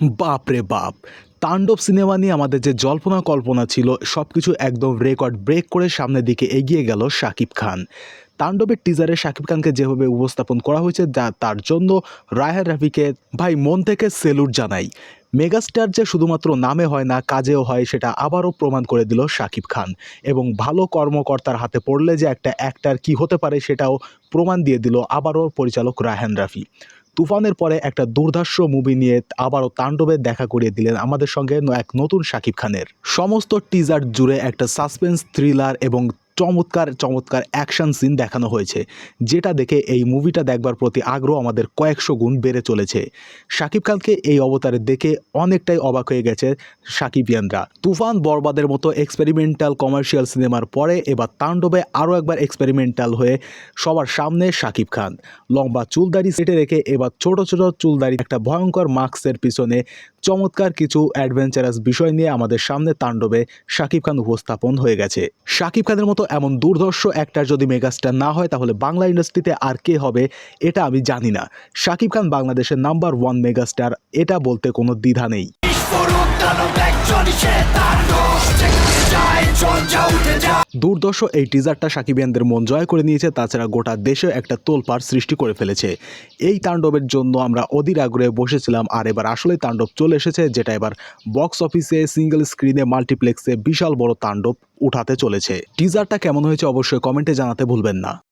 বাপ রে বাপ। তাণ্ডব সিনেমা নিয়ে আমাদের যে জল্পনা কল্পনা ছিল সব কিছু একদম রেকর্ড ব্রেক করে সামনের দিকে এগিয়ে গেল শাকিব খান। তাণ্ডবের টিজারে শাকিব খানকে যেভাবে উপস্থাপন করা হয়েছে, যা তার জন্য রায়হান রাফিকে ভাই মন থেকে সেলুট জানাই। মেগাস্টার যে শুধুমাত্র নামে হয় না, কাজেও হয়, সেটা আবারও প্রমাণ করে দিল শাকিব খান। এবং ভালো কর্মকর্তার হাতে পড়লে যে একটা অ্যাক্টার কি হতে পারে, সেটাও প্রমাণ দিয়ে দিল আবারও পরিচালক রায়হান রাফি। তুফানের পরে একটা দুর্ধর্ষ মুভি নিয়ে আবারও তাণ্ডবে দেখা করিয়ে দিলেন আমাদের সঙ্গে এক নতুন শাকিব খানের। সমস্ত টিজার জুড়ে একটা সাসপেন্স থ্রিলার এবং চমৎকার চমৎকার অ্যাকশন সিন দেখানো হয়েছে, যেটা দেখে এই মুভিটা দেখবার প্রতি আগ্রহ আমাদের কয়েকশো গুণ বেড়ে চলেছে। শাকিব খানকে এই অবতারে দেখে অনেকটাই অবাক হয়ে গেছে সাকিবিয়ানরা। তুফান বরবাদের মতো এক্সপেরিমেন্টাল কমার্শিয়াল সিনেমার পরে এবার তাণ্ডবে আরও একবার এক্সপেরিমেন্টাল হয়ে সবার সামনে শাকিব খান। লম্বা চুলদারি সেটে রেখে এবার ছোট ছোট চুলদারি একটা ভয়ঙ্কর মাস্কের পিছনে চমৎকার কিছু অ্যাডভেঞ্চারাস বিষয় নিয়ে আমাদের সামনে তাণ্ডবে শাকিব খান উপস্থাপন হয়ে গেছে। শাকিব খানের মতো এমন দুর্ধর্ষ অ্যাক্টার যদি মেগাস্টার না হয়, তাহলে বাংলা ইন্ডাস্ট্রিতে আর কে হবে, এটা আমি জানি না। শাকিব খান বাংলাদেশের নাম্বার ওয়ান মেগাস্টার এটা বলতে কোনো দ্বিধা নেই। দুর্দর্শ এই টিজারটা সাকিবিয়ানদের মন জয় করে নিয়েছে, তাছাড়া গোটা দেশে একটা তোলপাড় সৃষ্টি করে ফেলেছে। এই তাণ্ডবের জন্য আমরা অধীর আগ্রহে বসেছিলাম, আর এবার আসলে তাণ্ডব চলে এসেছে, যেটা এবার বক্স অফিসে সিঙ্গেল স্ক্রিনে মাল্টিপ্লেক্সে বিশাল বড় তাণ্ডব উঠাতে চলেছে। টিজারটা কেমন হয়েছে অবশ্যই কমেন্টে জানাতে ভুলবেন না।